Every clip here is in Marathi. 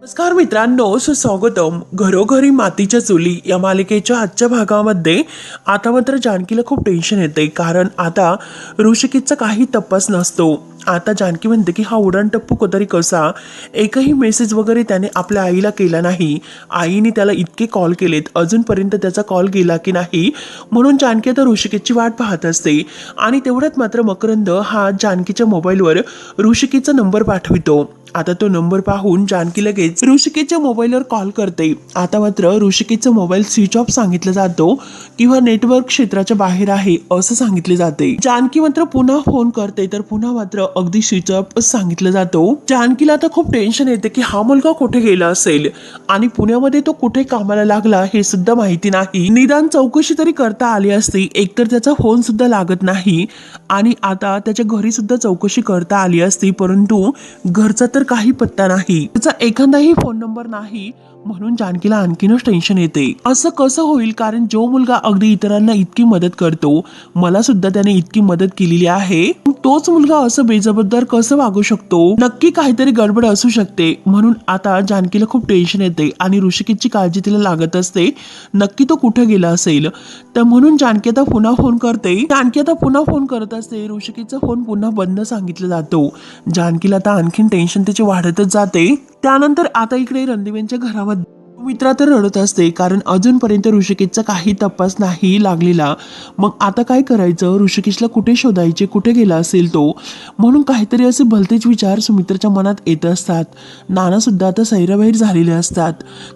नमस्कार मित्रांनो सुस्वागतम. घरोघरी मातीच्या चुली या मालिकेच्या आजच्या भागामध्ये आता मात्र जानकीला खूप टेन्शन येते कारण आता ऋषिकेतचा काही तपास नसतो. आता जानकी म्हणते की हा उडान टप्पू कोतरी कसा? एकही मेसेज वगैरे त्याने आपल्या आईला केला नाही. आईने त्याला इतके कॉल केलेत. अजूनपर्यंत त्याचा कॉल गेला की नाही? म्हणून जानकी आता ऋषिकेची वाट पाहत असते. आणि तेवढ्यात मात्र मकरंद हा जानकीच्या मोबाईलवर ऋषिकेचा नंबर पाठवितो. आता तो नंबर पाहून जानकी लगेच ऋषिकेच्या मोबाईलवर कॉल करते. आता मात्र ऋषिकेचा मोबाईल स्विच ऑफ सांगितलं जातो किंवा नेटवर्क क्षेत्राच्या बाहेर आहे असं सांगितले जाते. जानकी मात्र पुन्हा फोन करते. तर पुन्हा मात्र अगदी स्विच सांगितलं जातो. जानकीला आता खूप टेन्शन येते की हा मुलगा कुठे गेला असेल? आणि पुण्यामध्ये तो कुठे कामाला लागला हे सुद्धा माहिती नाही. निदान चौकशी तरी करता आली असती. एकतर त्याचा फोन सुद्धा लागत नाही. आणि आता त्याच्या घरी सुद्धा चौकशी करता आली असती. परंतु घरचा तर काही पत्ता नाही. त्याचा एखादाही फोन नंबर नाही. म्हणून जानकीला आणखीनच टेन्शन येते. असं कसं होईल? कारण जो मुलगा अगदी इतरांना इतकी मदत करतो मला सुद्धा त्याने इतकी मदत केलेली आहे. तोच मुलगा असं बेजबाबदार कसं वागू शकतो? नक्की काहीतरी गडबड असू शकते. म्हणून आता जानकीला खूप टेन्शन येते आणि ऋषिकेतची काळजी तिला लागत असते. नक्की तो कुठे गेला असेल? तर म्हणून जानकी आता पुन्हा फोन करते. जानकी आता पुन्हा फोन करत असते. ऋषिकेचा फोन पुन्हा बंद सांगितला जातो. जानकीला आता आणखीन टेन्शन त्याची वाढतच जाते. त्यानंतर आता इकडे रणदिवेंच्या घरामध्ये मित्रा तर रडत असते कारण अजूनपर्यंत ऋषिकेशचा काही तपास नाही लागलेला. मग आता काय करायचं? ऋषिकेशला कुठे शोधायचे? कुठे गेला असेल तो? म्हणून काहीतरी असे भलतेच विचार सुमित्राच्या मनात येत असतात. नाना सुद्धा आता सैराबाहेर झालेले असतात.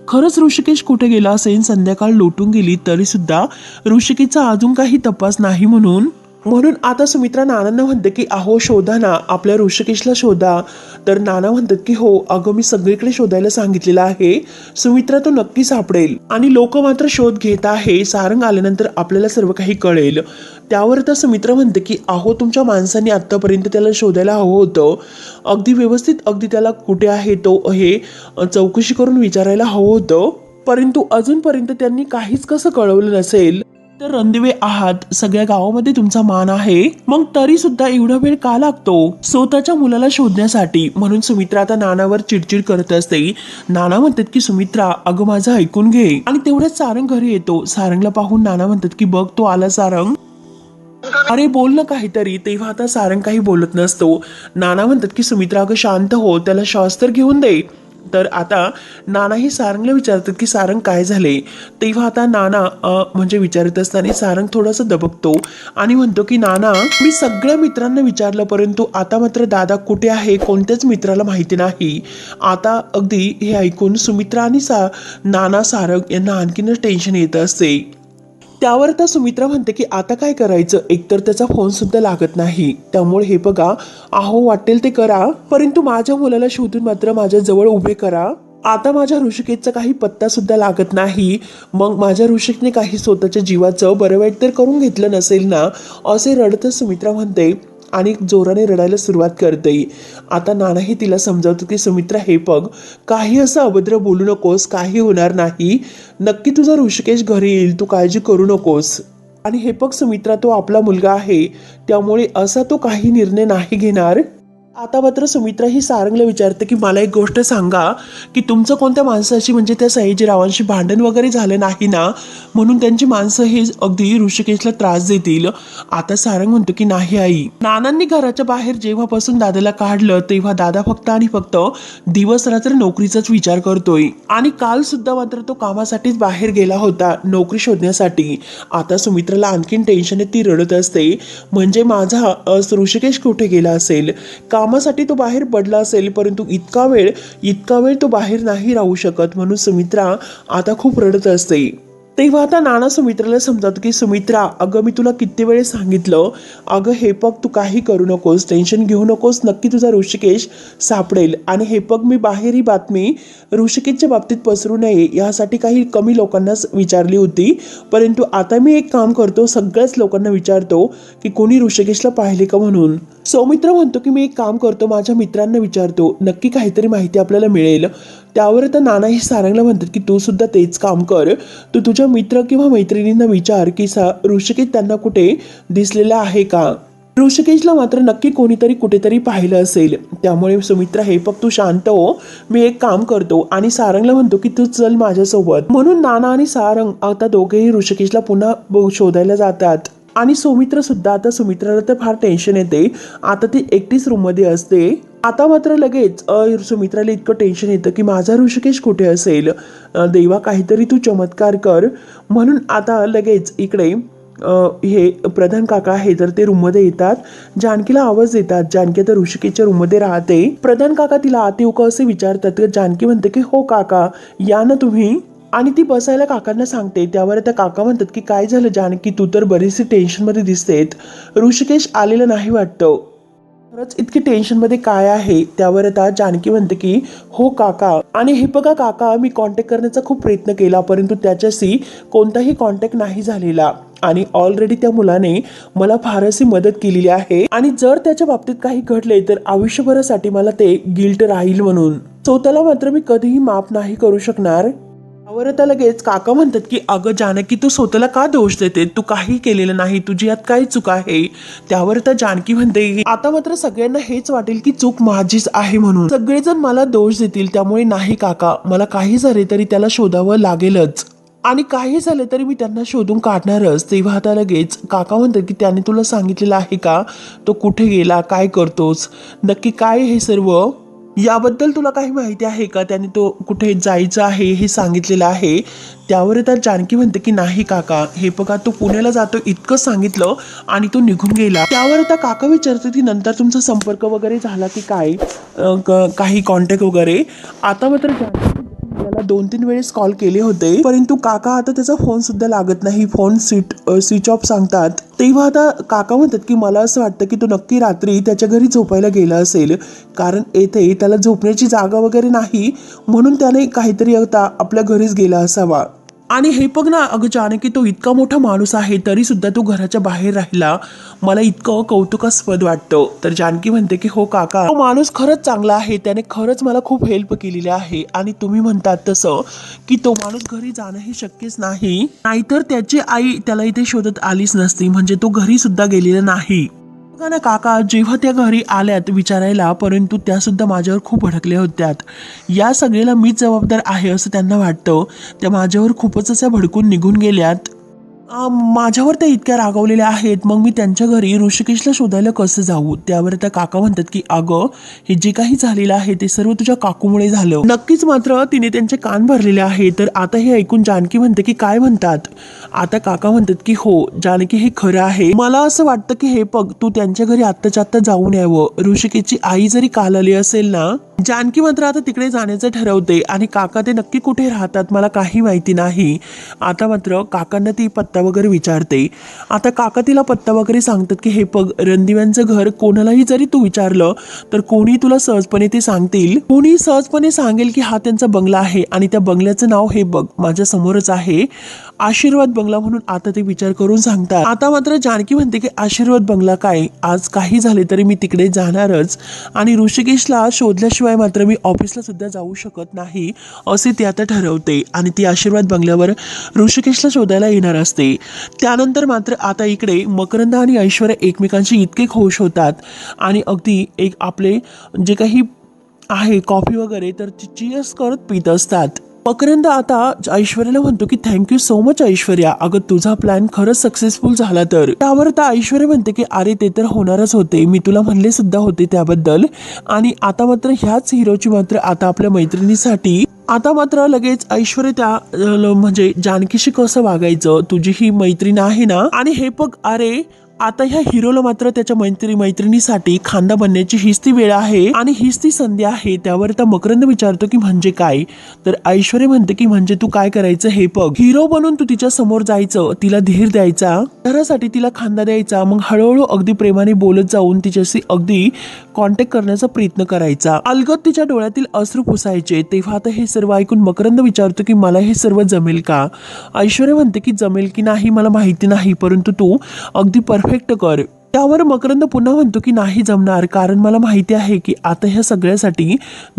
खरंच ऋषिकेश कुठे गेला असेल? संध्याकाळ लोटून गेली तरी सुद्धा ऋषिकेशचा अजून काही तपास नाही म्हणून म्हणून आता सुमित्रा नानांना म्हणते की अहो शोधा ना आपल्या ऋषिकेशला शोधा. तर नाना म्हणतात की हो अगं मी सगळीकडे शोधायला सांगितलेलं आहे. सुमित्रा तो नक्की सापडेल आणि लोक मात्र शोध घेत आहे. सारंग आल्यानंतर आपल्याला सर्व काही कळेल. त्यावर तर सुमित्रा म्हणते की अहो तुमच्या माणसांनी आत्तापर्यंत त्याला शोधायला हवं होतं. अगदी व्यवस्थित अगदी त्याला कुठे आहे तो हे चौकशी करून विचारायला हवं होतं. परंतु अजूनपर्यंत त्यांनी काहीच कसं कळवलं नसेल. तर रणदिवे आहात. सगळ्या गावामध्ये तुमचा मान आहे. मग तरी सुद्धा एवढा वेळ का लागतो? स्वतःच्या मुलाला शोधण्यासाठी. म्हणून सुमित्रा आता नानावर चिडचिड करत असते. नाना म्हणतात की सुमित्रा अगं माझं ऐकून घे. आणि तेवढ्याच सारंग घरी येतो. सारंगला पाहून नाना म्हणतात की बघ तो आला सारंग. अरे बोल ना काहीतरी. तेव्हा आता सारंग काही बोलत नसतो. नाना म्हणतात की सुमित्रा अगं शांत हो. त्याला श्वास तर घेऊन दे. तर आता नानाही सारंगला विचारतात की सारंग काय झाले? तेव्हा आता नाना म्हणजे विचारत असताना सारंग थोडासा दबकतो आणि म्हणतो की नाना मी सगळ्या मित्रांना विचारलं परंतु आता मात्र दादा कुठे आहे? कोणत्याच मित्राला माहिती नाही. आता अगदी हे ऐकून सुमित्रा आणि सा नाना सारंग यांना आणखीनच टेन्शन येत असते. त्यावर आता सुमित्रा म्हणते की आता काय करायचं? एकतर त्याचा फोनसुद्धा लागत नाही. त्यामुळे हे बघा अहो वाटेल ते करा. परंतु माझ्या मुलाला शोधून मात्र माझ्या जवळ उभे करा. आता माझ्या ऋषिकेतचा काही पत्ता सुद्धा लागत नाही. मग माझ्या ऋषिकने काही स्वतःच्या जीवाचं बरं वाईट तर करून घेतलं नसेल ना? असे रडतं सुमित्रा म्हणते आणि जोराने रडायला सुरुवात करते आता नानाही तिला समजावतो की सुमित्रा हे बघ काही असं अभद्र बोलू नकोस काही होणार नाही. नक्की तुझा ऋषिकेश घरी येईल तू काळजी करू नकोस. आणि हे बघ सुमित्रा तो आपला मुलगा आहे. त्यामुळे असा तो काही निर्णय नाही घेणार. आता मात्र सुमित्रा ही सारंगला विचारते की मला एक गोष्ट सांगा की तुमचं कोणत्या माणसाशी म्हणजे त्या सयाजीरावांशी भांडण वगैरे झालं नाही ना? म्हणून त्यांची माणसं हे अगदी ऋषिकेशला त्रास देतील. आता सारंग म्हणतो की नाही आई नानांनी घराच्या बाहेर जेव्हापासून दादाला काढलं तेव्हा दादा फक्त आणि फक्त दिवस रात्र नोकरीचाच विचार करतोय. आणि काल सुद्धा मात्र तो कामासाठीच बाहेर गेला होता नोकरी शोधण्यासाठी. आता सुमित्राला आणखीन टेन्शन आहे ती रडत असते. म्हणजे माझा ऋषिकेश कुठे गेला असेल? का कामासाठी तो बाहेर पडला असेल परंतु इतका वेळ इतका वेळ तो बाहेर नाही राहू शकत म्हणून सुमित्रा आता खूप रडत असते. तेव्हा आता नाना सुमित्राला समजावतो की सुमित्रा अगं मी तुला किती वेळेस सांगितलं अगं हे पग तू काही करू नकोस टेन्शन घेऊ नकोस नक्की तुझा ऋषिकेश सापडेल. आणि हे पग मी बाहेर ही बातमी ऋषिकेशच्या बाबतीत पसरू नये यासाठी काही कमी लोकांनाच विचारली होती. परंतु आता मी एक काम करतो सगळ्याच लोकांना विचारतो की कोणी ऋषिकेशला पाहिले का म्हणून? सौमित्र म्हणतो की मी एक काम करतो माझ्या मित्रांना विचारतो नक्की काहीतरी माहिती आपल्याला मिळेल. त्यावर आता नानाही सारंगला म्हणतात की तू सुद्धा तेच काम कर. तू तुझ्या मित्र किंवा मैत्रिणींना विचार की सा ऋषिकेश त्यांना कुठे दिसलेला आहे का? ऋषिकेशला मात्र नक्की कोणीतरी कुठेतरी पाहिलं असेल. त्यामुळे सुमित्रा हे फक्त तू शांत हो. मी एक काम करतो आणि सारंगला म्हणतो की तू चल माझ्यासोबत. म्हणून नाना आणि सारंग आता दोघेही ऋषिकेशला पुन्हा ब- शोधायला जातात. आणि सुमित्रा सुद्धा आता सुमित्राला तर फार टेन्शन येते. आता ती एकटीच रूममध्ये असते. आता मात्र लगेच सुमित्राला इतकं टेन्शन येतं की माझा ऋषिकेश कुठे असेल? देवा काहीतरी तू चमत्कार कर. म्हणून आता लगेच इकडे हे प्रधान काका आहे तर ते रूममध्ये येतात. जानकीला आवाज देतात. जानकी आता ऋषिकेशच्या रूममध्ये राहते. प्रधान काका तिला आत येऊ का असे विचारतात तर जानकी म्हणते की हो काका या ना तुम्ही. आणि ती बसायला काकांना सांगते. त्यावर आता काका म्हणतात की काय झालं जानकी? तू तर बरीचशी टेन्शनमध्ये दिसतेत. ऋषिकेश आलेलं नाही वाटतं. खरंच इतकी टेन्शनमध्ये काय आहे? त्यावर आता जानकी म्हणते की हो काका. आणि हे बघा काका मी कॉन्टॅक्ट करण्याचा खूप प्रयत्न केला परंतु त्याच्याशी कोणताही कॉन्टॅक्ट नाही झालेला. आणि ऑलरेडी त्या मुलाने मला फारशी मदत केलेली आहे. आणि जर त्याच्या बाबतीत काही घडले तर आयुष्यभरासाठी मला ते गिल्ट राहील म्हणून. स्वतःला मात्र मी कधीही माफ नाही करू शकणार. त्यावर आता लगेच काका म्हणतात की अगं जानकी तू स्वतःला का दोष देते? तू काही केलेलं नाही. तुझी यात काही चूक आहे? त्यावर तर जानकी म्हणते की आता मात्र सगळ्यांना हेच वाटेल की चूक माझीच आहे म्हणून. सगळेजण मला दोष देतील त्यामुळे नाही काका. मला काही झाले तरी त्याला शोधावं लागेलच. आणि काही झालं तरी मी त्यांना शोधून काढणारच. तेव्हा आता लगेच काका म्हणतात की त्याने तुला सांगितलेलं आहे का? तो कुठे गेला? काय करतोस? नक्की काय हे सर्व याबद्दल तुला काही माहिती आहे का? त्याने तो कुठे जायचं आहे हे सांगितलेलं आहे. त्यावर तर जानकी म्हणते की नाही काका हे बघा तो पुण्याला जातो इतकं सांगितलं आणि तो निघून गेला. त्यावर आता काका विचारते की नंतर तुमचा संपर्क वगैरे झाला की काय? क- काही कॉन्टॅक्ट वगैरे? आता मात्र जानकी त्याला दोन तीन वेळेस कॉल केले होते. परंतु काका आता त्याचा फोन सुद्धा लागत नाही. फोन स्विच स्विच ऑफ सांगतात. तेव्हा आता काका म्हणतात की मला असं वाटतं की तो नक्की रात्री त्याच्या घरी झोपायला गेला असेल. कारण येथे त्याला झोपण्याची जागा वगैरे नाही. म्हणून त्याने काहीतरी आता आपल्या घरीच गेला असावा. आणि हे बघ ना अगं जानकी तो इतका मोठा माणूस आहे तरी सुद्धा तो घराच्या बाहेर राहिला. मला इतकं कौतुकास्पद वाटतं. तर जानकी म्हणते की हो काका तो माणूस खरंच चांगला आहे. त्याने खरंच मला खूप हेल्प केलेली आहे. आणि तुम्ही म्हणतात तसं की तो माणूस घरी जाणं हे शक्यच नाही. नाहीतर त्याची आई त्याला इथे शोधत आलीच नसती. म्हणजे तो घरी सुद्धा गेलेला नाही. बघा ना काका जेव्हा त्या घरी आल्यात विचारायला परंतु त्या सुद्धा माझ्यावर खूप भडकल्या होत्यात. या सगळ्याला मीच जबाबदार आहे असं त्यांना वाटतं. त्या माझ्यावर खूपच अशा भडकून निघून गेल्यात. माझ्यावर त्या इतक्या रागवलेल्या आहेत. मग मी त्यांच्या घरी ऋषिकेशला शोधायला कसं जाऊ? त्यावर त्या काका म्हणतात की अगं हे जे काही झालेलं आहे ते सर्व तुझ्या काकूमुळे झालं. नक्कीच मात्र तिने त्यांचे कान भरलेले आहे. तर आता हे ऐकून जानकी म्हणते की काय म्हणतात? आता काका म्हणतात की हो जानकी हे खरं आहे. मला असं वाटतं की हे बघ तू त्यांच्या घरी आत्ताच्या आत्ता जाऊन यावं. ऋषिकेशची आई जरी काल आली असेल ना जानकी मात्र आता तिकडे जाण्याचं ठरवते आणि काका ते नक्की कुठे राहतात मला काही माहिती नाही. आता मात्र काकांना ती पत्ता वगैरे विचारते. आता काका तिला पत्ता वगैरे सांगतात की हे बघ रणदिव्यांचं घर कोणालाही जरी तू विचारलं तर कोणी तुला सहजपणे ते सांगतील. कोणी सहजपणे सांगेल की हा त्यांचा बंगला आहे आणि त्या बंगल्याचं नाव हे बघ माझ्या समोरच आहे. आशीर्वाद बंगला म्हणून आता ते विचार करून सांगतात. आता मात्र जानकी म्हणते की आशीर्वाद बंगला काय? आज काही झाले तरी मी तिकडे जाणारच आणि ऋषिकेशला शोधल्याशिवाय मात्र मी ऑफिसला सुद्धा जाऊ शकत नाही असे ती आता ठरवते आणि ती आशीर्वाद बंगल्यावर ऋषिकेशला शोधायला येणार असते. त्यानंतर मात्र आता इकडे मकरंद आणि ऐश्वर्या एकमेकांशी इतके खुश होतात आणि अगदी एक आपले जे काही आहे कॉफी वगैरे तर चिअर्स करत पित असतात. मकरंद आता ऐश्वर्याला म्हणतो की थँक्यू सो मच ऐश्वर्या. अगं तुझा प्लॅन खरंच सक्सेसफुल झाला तर. त्यावर आता ऐश्वर्या म्हणते की अरे ते तर होणारच होते. मी तुला म्हणले सुद्धा होते त्याबद्दल. आणि आता मात्र ह्याच हिरोची मात्र आता आपल्या मैत्रिणीसाठी आता मात्र लगेच ऐश्वर्या त्या म्हणजे जानकीशी कसं वागायचं? तुझी ही मैत्रीण आहे ना? आणि हे बघ अरे आता ह्या हिरोला मात्र त्याच्या मैत्री मैत्रिणीसाठी खांदा बनण्याची हीच ती वेळ आहे आणि हीच ती संधी आहे. त्यावर आता मकरंद विचारतो की म्हणजे काय? तर ऐश्वर्या म्हणते की म्हणजे तू काय करायचं हे बघ. हिरो बनून तू तिच्या समोर जायचं तिला धीर द्यायचा घरासाठी तिला खांदा द्यायचा मग हळूहळू अगदी प्रेमाने बोलत जाऊन तिच्याशी अगदी कॉन्टॅक्ट करण्याचा प्रयत्न करायचा. अलगत तिच्या डोळ्यातील अश्रू पुसायचे. तेव्हा आता हे सर्व ऐकून मकरंद विचारतो की मला हे सर्व जमेल का? ऐश्वर्या म्हणते की जमेल की नाही मला माहिती नाही परंतु तू अगदी परफेक्ट कर. त्यावर मकरंद पुन्हा म्हणतो की नाही जमणार कारण मला माहिती आहे की आता ह्या सगळ्यासाठी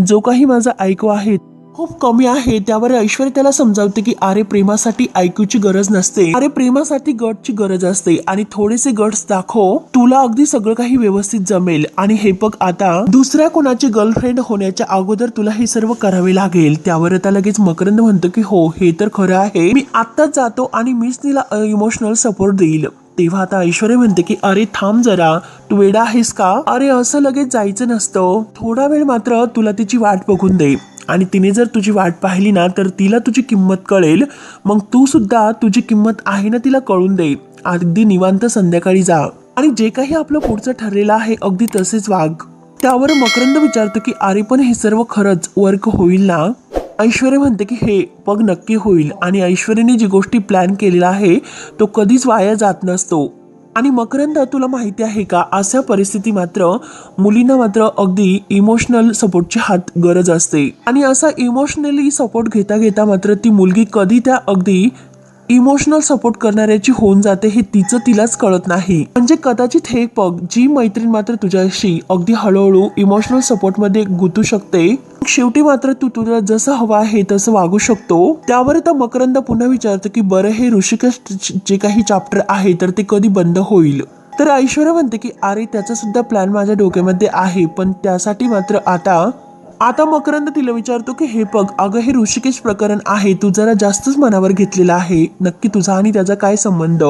जो काही माझा ऐकू आहे खूप कमी आहे. त्यावर ऐश्वर्या त्याला समजावते की अरे प्रेमासाठी ऐकूची गरज नसते. अरे प्रेमासाठी गटची गरज असते. आणि थोडेसे गट्स दाखव तुला अगदी सगळं काही व्यवस्थित जमेल. आणि हे बघ आता दुसऱ्या कोणाची गर्लफ्रेंड होण्याच्या अगोदर तुला हे सर्व करावे लागेल. त्यावर आता लगेच मकरंद म्हणतो की हो हे तर खरं आहे. मी आत्ताच जातो आणि मीच तिला इमोशनल सपोर्ट देईल. तेव्हा आता ऐश्वर्या म्हणते की अरे थांब जरा. तू वेडा आहेस का? अरे असं लगेच जायचं नसतं. थोडा वेळ मात्र तुला तिची वाट बघून दे. आणि तिने जर तुझी वाट पाहिली ना तर तिला तुझी किंमत कळेल. मग तू सुद्धा तुझी किंमत आहे ना तिला कळून दे. अगदी निवांत संध्याकाळी जा. आणि जे काही आपलं पुढचं ठरलेलं आहे अगदी तसेच वाघ त्यावर मकरंद विचारतो की अरे पण हे सर्व खरंच वर्क होईल ना? ऐश्वर्या म्हणते की हे पग नक्की होईल. आणि ऐश्वर्याने जी गोष्टी प्लॅन केलेला आहे तो कधीच वाया जात नसतो. आणि मकरंद तुला माहिती आहे का अशा परिस्थिती मात्र मुलींना मात्र अगदी इमोशनल सपोर्टची हात गरज असते. आणि असा इमोशनली सपोर्ट घेता घेता मात्र ती मुलगी कधी त्या अगदी इमोशनल सपोर्ट करणाऱ्याची होऊन जाते हे तिचं तिलाच कळत नाही. म्हणजे कदाचित हे पग जी मैत्रीण मात्र तुझ्याशी अगदी हळूहळू इमोशनल सपोर्टमध्ये गुंतू शकते शेवटी मात्र तू तुला जसं हवं आहे तसं वागू शकतो. त्यावर तर मकरंद पुन्हा विचारतो की बरं हे ऋषिकेश जे काही चॅप्टर आहे तर ते कधी बंद होईल? तर ऐश्वर्या म्हणते की अरे त्याचा सुद्धा प्लॅन माझ्या डोक्यामध्ये आहे पण त्यासाठी मात्र आता आता मकरंद तिला विचारतो की हे बघ अगं हे ऋषिकेश प्रकरण आहे. तू जरा जास्तच मनावर घेतलेलं आहे. नक्की तुझा आणि त्याचा काय संबंध?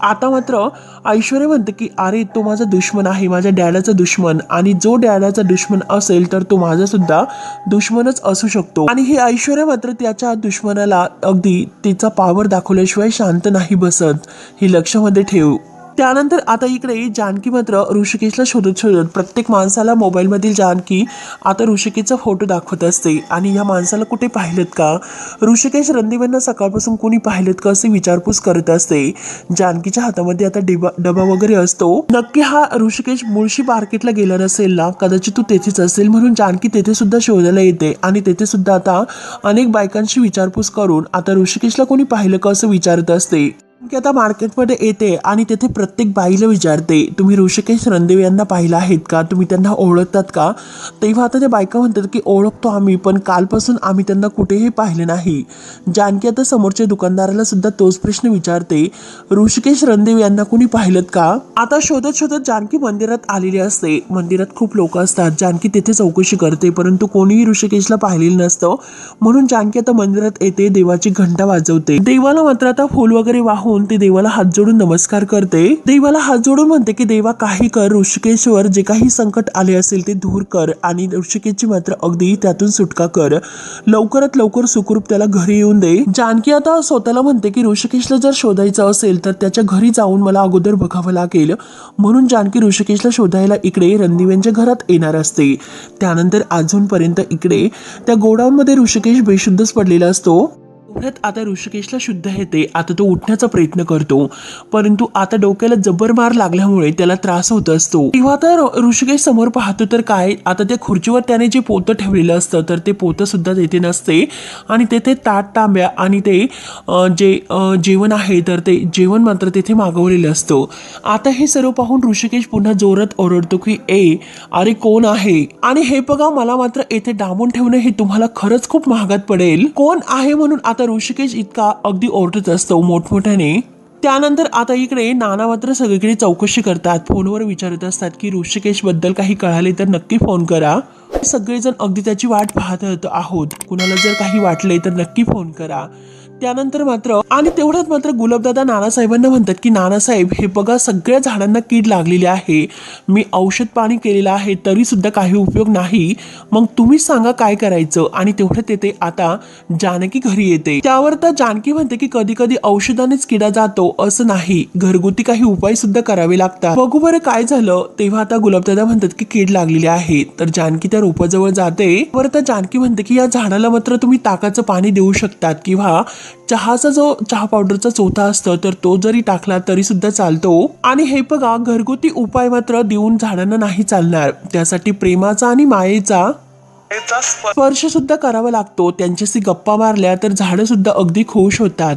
आता मात्र ऐश्वर्या म्हणते की अरे तो माझा दुश्मन आहे माझ्या डॅडाचा दुश्मन. आणि जो डॅडाचा दुश्मन असेल तर तो माझा सुद्धा दुश्मनच असू शकतो. आणि हे ऐश्वर्या मात्र त्याच्या दुश्मनाला अगदी तिचा पावर दाखवल्याशिवाय शांत नाही बसत. हे लक्षामध्ये ठेव. त्यानंतर आता इकडे जानकी मात्र ऋषिकेशला शोधत शोधत प्रत्येक माणसाला मोबाईलमधील जानकी आता ऋषिकेशचा फोटो दाखवत असते. आणि या माणसाला कुठे पाहिलेत का? ऋषिकेश रणदिव्यांना सकाळपासून कोणी पाहिलेत का असे विचारपूस करत असते. जानकीच्या हातामध्ये आता डिबा डबा वगैरे असतो. नक्की हा ऋषिकेश मुळशी मार्केटला गेला नसेल ना? कदाचित तू तेथेच असेल म्हणून जानकी तेथे सुद्धा शोधायला येते. आणि तेथे सुद्धा आता अनेक बायकांशी विचारपूस करून आता ऋषिकेशला कोणी पाहिलं का असं विचारत असते. की आता मार्केटमध्ये येते आणि तेथे प्रत्येक बाईला विचारते तुम्ही ऋषिकेश रणदेव यांना पाहिलं आहेत का? तुम्ही त्यांना ओळखतात का? तेव्हा आता त्या बायका म्हणतात की ओळखतो आम्ही पण कालपासून आम्ही त्यांना कुठेही पाहिले नाही. जानकी आता समोरच्या दुकानदाराला सुद्धा तोच प्रश्न विचारते ऋषिकेश रणदेव यांना कोणी पाहिलं का? आता शोधत शोधत जानकी मंदिरात आलेली असते. मंदिरात खूप लोक असतात. जानकी तेथे चौकशी करते परंतु कोणीही ऋषिकेशला पाहिलेलं नसतं. म्हणून जानकी आता मंदिरात येते देवाची घंटा वाजवते. देवाला मात्र आता फुल वगैरे वाहून ते देवाला हात जोडून नमस्कार करते. देवाला हात जोडून म्हणते की देवा काही कर. ऋषिकेशवर जे काही संकट आले असेल ते दूर कर आणि ऋषिकेशची मात्र अगदी त्यातून सुटका कर. लवकरात लवकर सुखरूप त्याला घरी येऊन दे. जानकी आता स्वतःला म्हणते की ऋषिकेशला जर शोधायचं असेल तर त्याच्या घरी जाऊन मला अगोदर बघावं लागेल. म्हणून जानकी ऋषिकेशला शोधायला इकडे रणदिव्यांच्या घरात येणार असते. त्यानंतर अजूनपर्यंत इकडे त्या गोडाऊनमध्ये ऋषिकेश बेशुद्धच पडलेला असतो. परत आता ऋषिकेशला शुद्ध येते आता तो उठण्याचा प्रयत्न करतो. परंतु आता डोक्याला जबर मार लागल्यामुळे त्याला त्रास होत असतो. तेव्हा तर ऋषिकेश समोर पाहतो तर काय? आता त्या खुर्चीवर त्याने जे पोतं ठेवलेलं असतं तर ते पोतं सुद्धा तेथे नसते. आणि तेथे ताट तांब्या आणि ते जे जेवण आहे तर ते जेवण मात्र तेथे मागवलेलं असतं. आता हे सर्व पाहून ऋषिकेश पुन्हा जोरात ओरडतो की ए अरे कोण आहे? आणि हे बघा मला मात्र येथे डांबून ठेवणं हे तुम्हाला खरंच खूप महागात पडेल. कोण आहे? म्हणून आता ऋषिकेश इतका अगदी ओरडत असतो मोठमोठ्याने. त्यानंतर आता इकडे नाना मात्र सगळीकडे चौकशी करतात. फोनवर विचारत असतात की ऋषिकेशबद्दल काही कळाले तर नक्की फोन करा. सगळेजण अगदी त्याची वाट पाहत आहोत. कुणाला जर काही वाटले तर नक्की फोन करा. त्यानंतर मात्र आणि तेवढ्यात मात्र गुलाबदादा नानासाहेबांना म्हणतात की नानासाहेब हे बघा सगळ्या झाडांना कीड लागलेली आहे. मी औषध पाणी केलेलं आहे तरी सुद्धा काही उपयोग नाही. मग तुम्हीच सांगा काय करायचं? आणि तेवढ्यात येते आता जानकी घरी येते. त्यावर तर जानकी म्हणते की कधी कधी औषधानेच किडा जातो असं नाही. घरगुती काही उपाय सुद्धा करावे लागतात. बघू बरं काय झालं. तेव्हा आता गुलाबदादा म्हणतात की कीड लागलेली आहे. तर जानकी त्या रोपाजवळ जाते. बरं तर जानकी म्हणते की या झाडाला मात्र तुम्ही ताकाचं पाणी देऊ शकतात किंवा चहाचा जो चहा पावडरचा चोथा असतं तर तो जरी टाकला तरी सुद्धा चालतो. आणि हे बघा घरगुती उपाय मात्र देऊन झाडांना नाही चालणार. त्यासाठी प्रेमाचा आणि मायेचा स्पर्श सुद्धा करावा लागतो. त्यांच्याशी गप्पा मारल्या तर झाडं सुद्धा अगदी खुश होतात.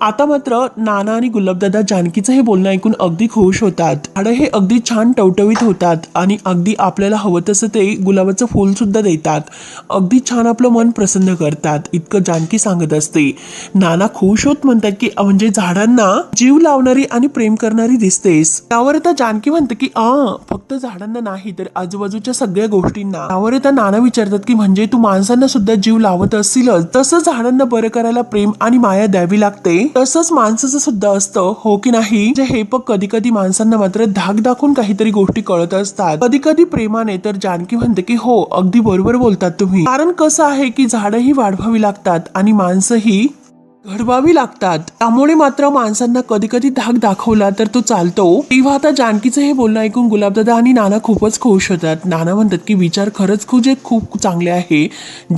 आता मात्र नाना आणि गुलाबदादा जानकीचं हे बोलणं ऐकून अगदी खुश होतात. झाडं हे अगदी छान टवटवीत होतात आणि अगदी आपल्याला हवं तसं ते गुलाबाचं फूल सुद्धा देतात. अगदी छान आपलं मन प्रसन्न करतात. इतकं जानकी सांगत असते. नाना खुश होत म्हणतात की म्हणजे झाडांना जीव लावणारी आणि प्रेम करणारी दिसतेस. त्यावर आता जानकी म्हणते की आ फक्त झाडांना नाही तर आजूबाजूच्या सगळ्या गोष्टींना. त्यावर आता नाना विचारतात की म्हणजे तू माणसांना सुद्धा जीव लावत असतीलच. तसं झाडांना बरं करायला प्रेम आणि माया द्यावी लागते. तसंच माणसाचं सुद्धा असतं हो की नाही? जे हे पग कधी कधी माणसांना मात्र धाक दाखवून काहीतरी गोष्टी कळत असतात. कधी कधी प्रेमाने तर जानकी म्हणते की हो अगदी बरोबर बोलतात तुम्ही. कारण कसं आहे की झाडंही वाढवावी लागतात आणि माणसंही घडवावी लागतात. त्यामुळे मात्र माणसांना कधी कधी धाक दाखवला तर तो चालतो. तेव्हा आता जानकीचं हे बोलणं ऐकून गुलाबदादा आणि नाना खूपच खुश होतात. नाना म्हणतात की विचार खरंच खूप जे खूप चांगले आहे.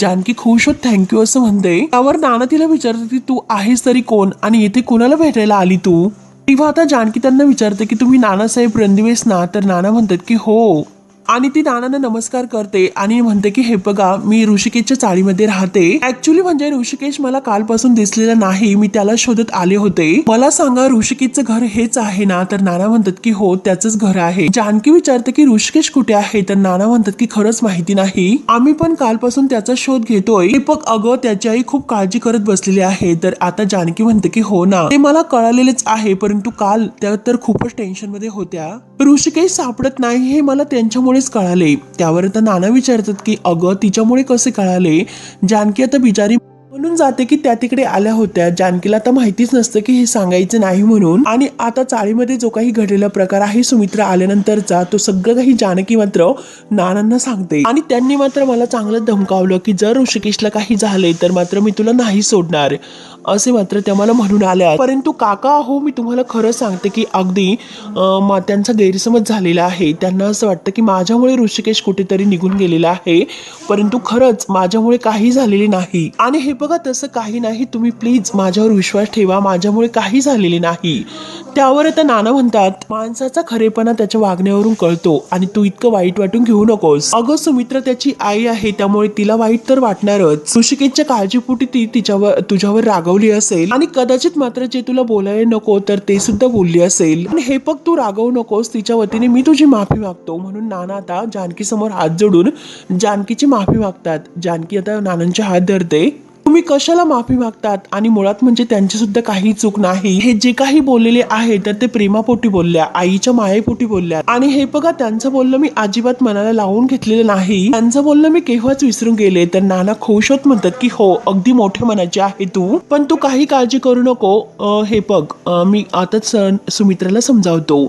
जानकी खुश होत थँक्यू असं म्हणते. त्यावर नाना तिला विचारते की तू आहेस तरी कोण? आणि इथे कोणाला भेटायला आली तू? तेव्हा आता जानकी त्यांना विचारते की तुम्ही नानासाहेब रणदिवेस ना? तर नाना म्हणतात की हो. आणि ती नानांना नमस्कार करते आणि म्हणते की हे बघा मी ऋषिकेशच्या चाळीमध्ये राहते. ऍक्च्युली म्हणजे ऋषिकेश मला कालपासून दिसलेला नाही. मी त्याला शोधत आले होते. मला सांगा ऋषिकेशचं घर हेच आहे ना? तर नाना म्हणतात की हो त्याचंच घर आहे. जानकी विचारते की ऋषिकेश कुठे आहे? तर नाना म्हणतात की खरंच माहिती नाही. आम्ही पण कालपासून त्याचा शोध घेतोय. दीपक अगं त्याची आई खूप काळजी करत बसलेली आहे. तर आता जानकी म्हणते की हो ना. ते मला कळालेलेच आहे परंतु काल त्या तर खूपच टेन्शनमध्ये होत्या. ऋषिकेश सापडत नाही हे मला त्यांच्यामुळे तिच्यामुळेच कळाले. त्यावर तर नाना विचारतात की अगं तिच्यामुळे कसे कळाले? जानकी आता बिचारी म्हणून जाते की त्या तिकडे आल्या होत्या. जानकीला तर माहितीच नसतं की हे सांगायचं नाही म्हणून. आणि आता चाळीमध्ये जो काही घडलेला प्रकार आहे सुमित्रा आल्यानंतरचा तो सगळं काही जानकी मात्र नानांना सांगते. आणि त्यांनी मात्र मला चांगलं धमकावलं की जर ऋषिकेशला काही झाले तर मात्र मी तुला नाही सोडणार. असे मात्र त्या मला म्हणून आल्या. परंतु काका हो मी तुम्हाला खरं सांगते की अगदी त्यांचा गैरसमज झालेला आहे. त्यांना असं वाटतं की माझ्यामुळे ऋषिकेश कुठेतरी निघून गेलेला आहे. परंतु खरंच माझ्यामुळे काही झालेले नाही. आणि हे बघा तसं काही नाही तुम्ही प्लीज माझ्यावर विश्वास ठेवा माझ्यामुळे काही झालेले नाही. त्यावर आता नाना म्हणतात माणसाचा खरेपणा त्याच्या वागण्यावरून कळतो आणि तू इतकं वाईट वाटून घेऊ नकोस. अगं सुमित्रा त्याची आई आहे त्यामुळे तिला वाईट तर वाटणारच. ऋषिकेशच्या काळजीपोटी ती तिच्यावर तुझ्यावर रागवली असेल आणि कदाचित मात्र जे तुला बोलायला नको तर ते सुद्धा बोलली असेल. पण हे बघ तू रागवू नकोस तिच्या वतीने मी तुझी माफी मागतो. म्हणून नाना आता जानकी समोर हात जोडून जानकीची माफी मागतात. जानकी आता नानांचे हात धरते. तुम्ही कशाला माफी मागतात? आणि मुळात म्हणजे त्यांची सुद्धा काही चूक नाही. हे जे काही बोललेले आहे तर ते प्रेमापोटी बोलल्या आईच्या मायेपोटी बोलल्या. आणि हे बघा त्यांचं बोलणं मी अजिबात मनाला लावून घेतलेलं नाही. त्यांचं बोलणं मी केव्हाच विसरून गेले तर नाना खुश होत म्हणतात की हो अगदी मोठ्या मनाचे आहे तू. पण तू काही काळजी करू नको. हे बघ मी आताच सुमित्राला समजावतो.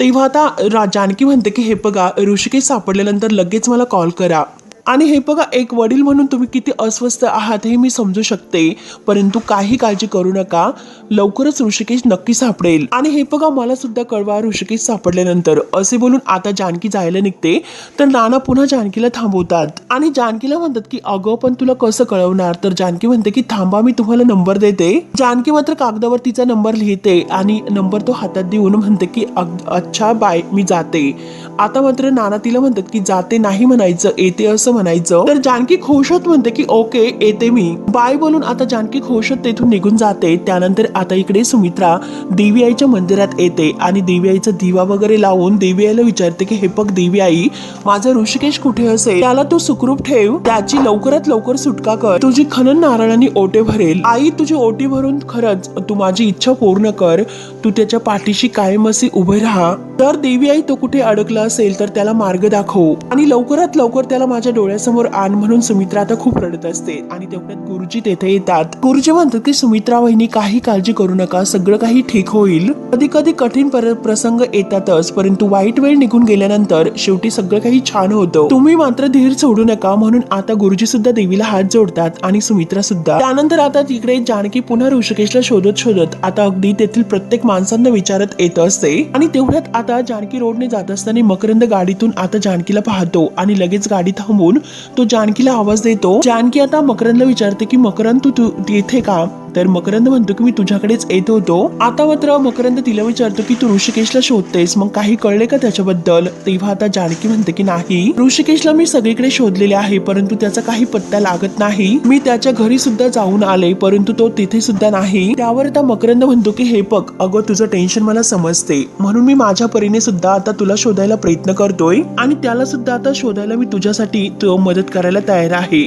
तेव्हा आता जानकी म्हणते की हे बघा ऋषिकेश सापडल्यानंतर लगेच मला कॉल करा. आणि हे बघा एक वडील म्हणून तुम्ही किती अस्वस्थ आहात हे मी समजू शकते परंतु काही काळजी करू नका. लवकरच ऋषिकेश नक्की सापडेल. आणि हे बघा मला सुद्धा कळवा ऋषिकेश सापडल्यानंतर. असे बोलून आता जानकी जायला निघते. तर नाना पुन्हा जानकीला थांबवतात. आणि जानकीला म्हणतात की अगं पण तुला कसं कळवणार? तर जानकी म्हणते की थांबा मी तुम्हाला नंबर देते. जानकी मात्र कागदावर तिचा नंबर लिहिते आणि नंबर तो हातात देऊन म्हणते की "अग- अच्छा बाय मी जाते. आता मात्र नाना तिला म्हणतात की जाते नाही म्हणायचं. येते असं म्हणायचं. तर जानकी खोशत म्हणते की ओके येते मी. बाय बोलून आता जानकी खोशत तेथून निघून जाते. त्यानंतर आता इकडे सुमित्रा देवी आईच्या मंदिरात येते आणि देवी आईचा दिवा वगैरे लावून देवी आईला विचारते की हे बघ देवी आई माझा ऋषिकेश कुठे असेल? त्याला तू सुखरूप ठेव. त्याची लवकरात लवकर सुटका कर. तुझी खनन नारळाने ओटे भरेल. आई तुझी ओटी भरून खरंच तू माझी इच्छा पूर्ण कर. तू त्याच्या पाठीशी कायम असे उभे राहा. तर देवी आई तो कुठे अडकला असेल तर त्याला मार्ग दाखव. आणि लवकरात लवकर त्याला माझ्या डोळ्यासमोर आण म्हणून सुमित्रा आता खूप रडत असते आणि तेवढ्यात गुरुजी तेथे येतात. गुरुजी म्हणतात की सुमित्रा वहिनी काही काळजी करू नका. सगळं काही ठीक होईल. कधी कधी कठीण प्रसंग येतातच परंतु वाईट वेळ निघून गेल्यानंतर शेवटी सगळं काही छान होतं. तुम्ही मात्र धीर सोडू नका म्हणून आता गुरुजी सुद्धा देवीला हात जोडतात आणि सुमित्रा सुद्धा. त्यानंतर आता तिकडे जानकी पुन्हा ऋषिकेशला शोधत शोधत आता अगदी तेथील प्रत्येक माणसांना विचारत येत असते. आणि तेवढ्यात आता जानकी रोडने जात असताना मकरंद गाडीतून आता जानकीला पाहतो आणि लगेच गाडी थांबून तो जानकीला आवाज देतो. जानकी आता मकरंदला विचारते की मकरंद तू तू येथे का? तर मकरंद म्हणतो की मी तुझ्याकडेच येत होतो. आता मात्र मकरंद तिला विचारतो की तू ऋषिकेशला शोधतेस मग काही कळले का त्याच्याबद्दल? तेव्हा आता जानकी म्हणते की नाही. ऋषिकेशला मी सगळीकडे शोधलेले आहे परंतु त्याचा काही पत्ता लागत नाही. मी त्याच्या घरी सुद्धा जाऊन आले परंतु तो तिथे सुद्धा नाही. त्यावर आता मकरंद म्हणतो की हे बघ अगं तुझं टेन्शन मला समजते. म्हणून मी माझ्या परीने सुद्धा आता तुला शोधायला प्रयत्न करतोय आणि त्याला सुद्धा आता शोधायला मी तुझ्यासाठी तो मदत करायला तयार आहे.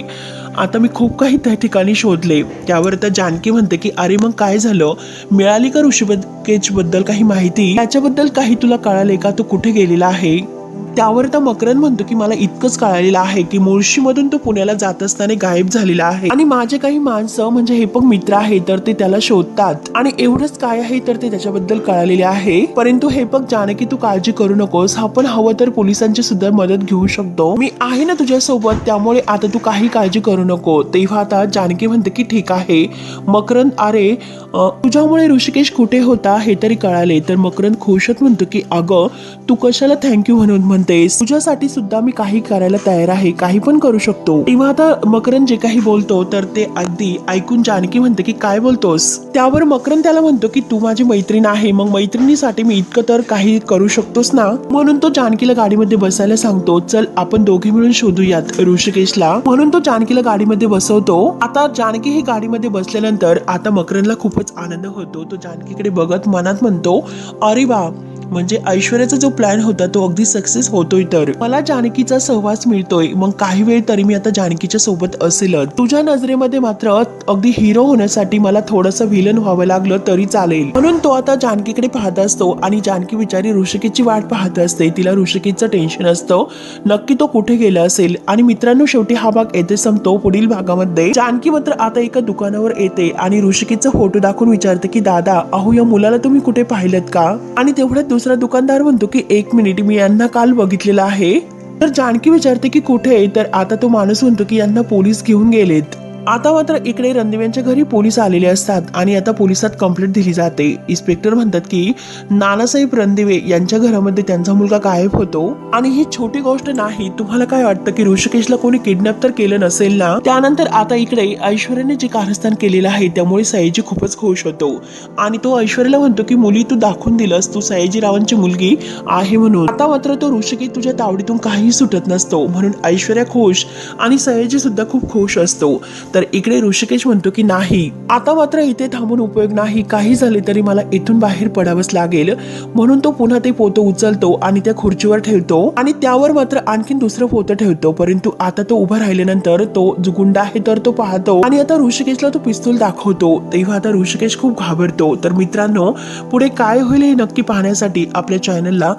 आता मी खूप काही त्या ठिकाणी शोधले. त्यावर आता जानकी म्हणते की अरे मग काय झालं? मिळाली का ऋषिकेशबद्दल काही माहिती? त्याच्याबद्दल काही तुला कळाले का? तो कुठे गेलेला आहे? त्यावर तर मकरंद म्हणतो की मला इतकंच कळालेलं आहे की मुळशीमधून तो पुण्याला जात असताना गायब झालेला आहे. आणि माझे काही माणसं म्हणजे हे पण मित्र आहे तर ते त्याला शोधतात. आणि एवढंच काय आहे तर ते त्याच्याबद्दल कळालेले आहे. परंतु हे बघ जानकी तू काळजी करू नकोस. आपण हवं तर पोलिसांची सुद्धा मदत घेऊ शकतो. मी आहे ना तुझ्यासोबत त्यामुळे आता तू काही काळजी करू नको. तेव्हा आता जानकी म्हणते की ठीक आहे. मकरंद अरे तुझ्यामुळे ऋषिकेश कुठे होता हे तरी कळाले. तर मकरंद खुशच म्हणतो की अगं तू कशाला थँक्यू म्हणून म्हणतेस तुझ्यासाठी सुद्धा मी काही करायला तयार आहे काही पण करू शकतो. तेव्हा आता मकरंद जे काही बोलतो तर ते अगदी ऐकून जानकी म्हणते की काय बोलतोस? त्यावर मकरंद त्याला म्हणतो की तू माझी मैत्रीण आहे मग मैत्रिणीसाठी मी इतकं तर काही करू शकतोस ना? म्हणून तो जानकीला गाडीमध्ये बसायला सांगतो चल आपण दोघे मिळून शोधूयात ऋषिकेशला. म्हणून तो जानकीला गाडीमध्ये बसवतो. आता जानकी ही गाडीमध्ये बसल्यानंतर आता मकरंदला खूपच आनंद होतो. तो जानकीकडे बघत मनात म्हणतो अरे वा म्हणजे ऐश्वर्याचा जो प्लॅन होता तो अगदी सक्सेस होतोय तर. मला जानकीचा सहवास मिळतोय. मग काही वेळ तरी मी आता जानकीच्या सोबत असेलच. तुझ्या नजरेमध्ये मात्र अगदी हिरो होण्यासाठी मला थोडंसं व्हिलन व्हावं लागलं तरी चालेल. म्हणून तो आता जानकीकडे पाहत असतो आणि जानकी बिचारी ऋषिकेची वाट पाहत असते. तिला ऋषिकेचं टेन्शन असतं. नक्की तो कुठे गेला असेल? आणि मित्रांनो शेवटी हा भाग येथे संपतो. पुढील भागामध्ये जानकी मात्र आता एका दुकानावर येते आणि ऋषिकेचा फोटो दाखवून विचारते की दादा अहो या मुलाला तुम्ही कुठे पाहिलं का? आणि तेवढ्या दुसरा दुकानदार म्हणतो की एक मिनिट मी यांना काल बघितलेलं आहे. तर जानकी विचारते की कुठे तर आता तो माणूस म्हणतो की यांना पोलीस घेऊन गेलेत. आता मात्र इकडे रणदिव्यांच्या घरी पोलीस आलेले असतात आणि आता पोलिसात कंप्लेंट दिली जाते. इन्स्पेक्टर म्हणतात की नानासाहेब रणदिवे यांच्या घरामध्ये त्यांचा मुलगा गायब होतो. आणि ही छोटी गोष्ट नाही तुम्हाला काय वाटतं की ऋषिकेशला कोणी किडनॅप तर केलं नसेल ना? त्यानंतर आता इकडे ऐश्वर्याने जे कारस्थान केलेलं आहे त्यामुळे सयाजी खूपच खुश होतो. आणि तो ऐश्वर्याला म्हणतो की मुली तू दाखवून दिलंस तू सयाजी रावांची मुलगी आहे म्हणून. आता मात्र तो ऋषिकेश तुझ्या तावडीतून काही सुटत नसतो. म्हणून ऐश्वर्या खुश आणि सयाजी सुद्धा खूप खुश असतो. तर इकडे ऋषिकेश म्हणतो की नाही. आता मात्र इथे थांबून उपयोग नाही. काही झाले तरी मला इथून बाहेर पडावंच लागेल. म्हणून तो पुन्हा ते पोतं उचलतो आणि त्या खुर्चीवर ठेवतो आणि त्यावर मात्र आणखीन दुसरं पोतं ठेवतो. परंतु आता तो उभा राहिल्यानंतर तो जो गुंड आहे तर तो पाहतो आणि आता ऋषिकेशला तो पिस्तूल दाखवतो. तेव्हा आता ऋषिकेश खूप घाबरतो. तर मित्रांनो पुढे काय होईल हे नक्की पाहण्यासाठी आपल्या चॅनलला